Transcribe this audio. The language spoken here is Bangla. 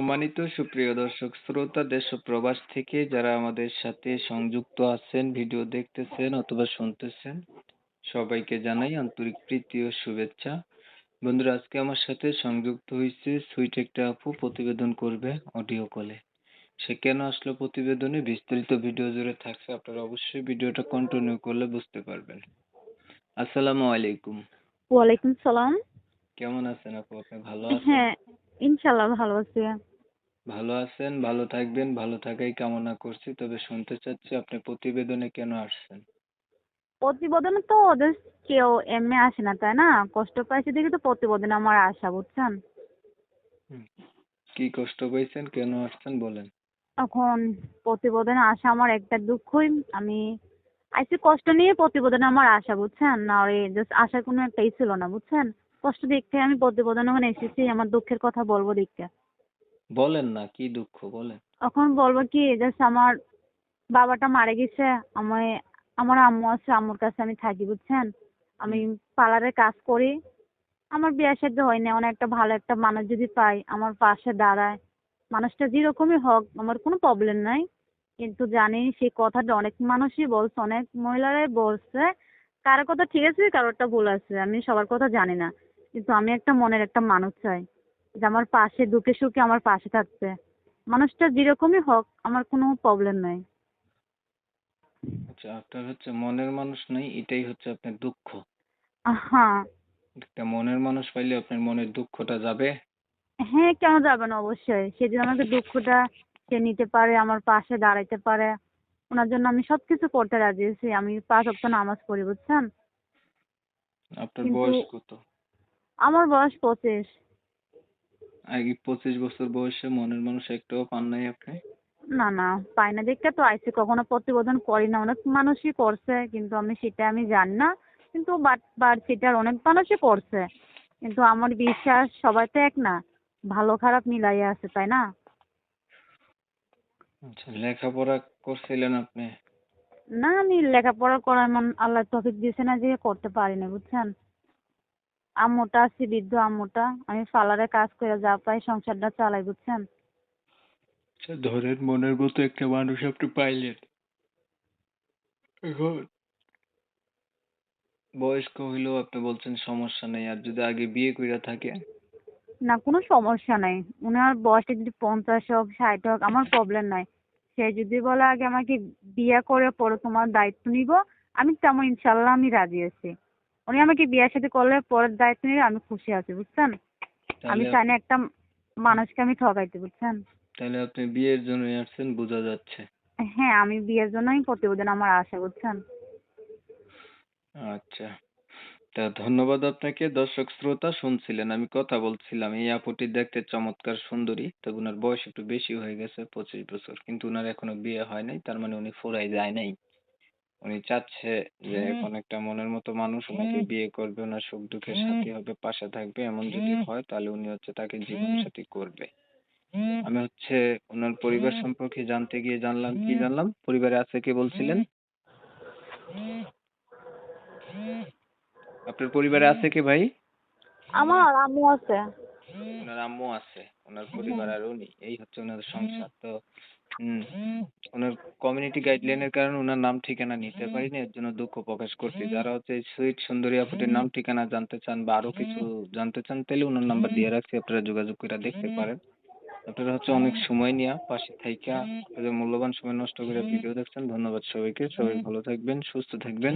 সম্মানিত সুপ্রিয় দর্শক শ্রোতা দেশ ও প্রবাস থেকে যারা আমাদের সাথে সংযুক্ত আছেন ভিডিও দেখতেছেন অথবা শুনতেছেন সবাইকে জানাই আন্তরিক প্রীতি ও শুভেচ্ছা। বন্ধুরা আজকে আমার সাথে সংযুক্ত হয়েছে সুইট একটা আপু প্রতিবেদন করবে অডিও কলে। সে কেন আসলো প্রতিবেদনে? বিস্তারিত ভিডিও জুড়ে থাকছে আপনারা অবশ্যই ভিডিওটা কন্টিনিউ করলে বুঝতে পারবেন। আসসালামু আলাইকুম। ওয়ালাইকুম সালাম। কেমন আছেন আপু? আপনি ভালো আছেন? হ্যাঁ ইনশাল্লাহ ভালো আছি। ভালো আছেন ভালো থাকবেন ভালো থাকাই কামনা করছি। তবে শুনতে চাচ্ছি আপনি প্রতিবেদনে কেন আসছেন? প্রতিবেদনে তো ওদের কেউ এমনি আসে না তাই না? কষ্ট পাইছে দেখে তো প্রতিবেদনে আমার আশা বুঝছেন? কি কষ্ট পেয়েছেন কেন আসছেন বলেন? এখন প্রতিবেদনে আসা আমার একটা দুঃখই। আমি আইসি কষ্ট নিয়ে প্রতিবেদনে আমার আশা বুঝছেন? না ওই জাস্ট আসার কোনো একটা ই ছিল না বুঝছেন? কষ্ট দেখতে আমি প্রতিবেদনে ওখানে এসেছি আমার দুঃখের কথা বলব দেখতে। বলেন না কি দুঃখ বলেন। এখন বলব কি জাস্ট আমার বাবাটা মারা গেছে আমি আমার আম্মু আছে আম্মুর কাছে আমি থাকি বুঝছেন? আমি পার্লারে কাজ করি আমার বিয়ে সাথে হয়নি অনেক একটা ভালো একটা মানুষ যদি পাই আমার পাশে দাঁড়ায় মানুষটা যেরকমই হোক আমার কোনো প্রবলেম নাই কিন্তু জানি সেই কথাটা অনেক মানুষই বলছে অনেক মহিলারাই বলছে কারও কথা ঠিক আছে কারোরটা ভুল আছে আমি সবার কথা জানি না কিন্তু আমি একটা মনের একটা মানুষ চাই। যে আমার পাশে দুঃখে সুখে আমার পাশে থাকবে মানুষটা যেরকমই হোক আমার কোনো প্রবলেম নাই। আচ্ছা আপনার হচ্ছে মনের মানুষ নাই এটাই হচ্ছে আপনার দুঃখ। হ্যাঁ একটা মনের মানুষ পাইলে আপনার মনের দুঃখটা যাবে। হ্যাঁ কেন যাবে না? অবশ্যই। সে যদি আমাকে দুঃখটা সে নিতে পারে আমার পাশে দাঁড়াইতে পারে। ওনার জন্য আমি সবকিছু করতে রাজি আছি। আমি পাঁচ ওয়াক্ত নামাজ পড়ি বুঝছেন? আপনার বয়স কত? আমার বয়স পঁচিশ। আগে পঁচিশ বছর বয়সে মনের মানুষ একটাও পান নাই আপনি? না না পাই না। দেখতে তো আইসি কখনো প্রতিবেদন করি না। অনেক মানুষই করছে কিন্তু আমি সেটা আমি জানি না। কিন্তু বাট বাট সেটার অনেক মানুষই করছে। কিন্তু আমার বিশ্বাস সবাই তো এক না। ভালো খারাপ মিলাইয়া আছে তাই না? আচ্ছা লেখাপড়া করছিলেন আপনি? না আমি লেখাপড়া করার এমন আল্লাহ তফিক দিয়েছে না যে করতে পারি না বুঝছেন? আম্মুটা আছে বৃদ্ধ আম্মুটা আমি পার্লারে কাজ করে যা পাই সংসারটা চালাই বুঝছেন? আচ্ছা ধরেন মনের মতো একটা মানুষ আপনি পাইলেন। এখন বয়স্ক হইলেও আপনি বলছেন সমস্যা নেই আর যদি আগে বিয়ে কইরা থাকে না কোনো সমস্যা নাই। উনার বয়সটা যদি পঞ্চাশ হোক ষাট হোক আমার প্রবলেম নাই। সে যদি বলে আগে আমাকে বিয়ে করে পরে তোমার দায়িত্ব নিব আমি তেমন ইনশাল্লাহ আমি রাজি আছি। উনি আমাকে বিয়ের সাথে করলে পরের দায়িত্ব নিলে আমি খুশি আছি বুঝছেন? আমি চাই না একটা মানুষকে আমি ঠকাইতে বুঝছেন? তাহলে আপনি বিয়ের জন্য আসছেন বোঝা যাচ্ছে। হ্যাঁ আমি বিয়ের জন্যই প্রতিবেদন আমার আশা বুঝছেন? আচ্ছা। তা ধন্যবাদ আপনাকে। দর্শক শ্রোতা শুনছিলেন আমি কথা বলছিলাম। এই আপুটি দেখতে চমৎকার সুন্দরী। তবে উনার বয়স একটু বেশি হয়ে গেছে পঁচিশ বছর। কিন্তু উনার এখনও বিয়ে হয় নাই তার মানে উনি ফুরাই যায় নাই। উনি চাচ্ছে যে এখন একটা মনের মতো মানুষ ওনাকে বিয়ে করবে ওনার সুখ দুঃখের সাথী হবে পাশে থাকবে এমন যদি হয় তাহলে উনি হচ্ছে তাকে জীবন সাথী করবে। আমি হচ্ছে ওনার পরিবার সম্পর্কে জানতে গিয়ে জানলাম কি জানলাম? পরিবারে আছে কে বলছিলেন? আপনার পরিবারে আছে কে ভাই? আমার আম্মু আছে। ওনার আম্মু আছে ওনার পরিবার আর উনি এই হচ্ছে ওনার সংসার। তো হুম ওনার কমিউনিটি গাইডলাইনের কারণে ওনার নাম ঠিকানা নিতে পারিনি এর জন্য দুঃখ প্রকাশ করছি। যারা হচ্ছে এই সুইট সুন্দরী আপুটির নাম ঠিকানা জানতে চান বা আরও কিছু জানতে চান তাহলে ওনার নাম্বার দিয়ে রাখছি আপনারা যোগাযোগ করে দেখতে পারেন। আপনারা হচ্ছে অনেক সময় নিয়ে পাশে থাইকা আপনাদের মূল্যবান সময় নষ্ট করে ভিডিও দেখছেন। ধন্যবাদ সবাইকে সবাই ভালো থাকবেন সুস্থ থাকবেন।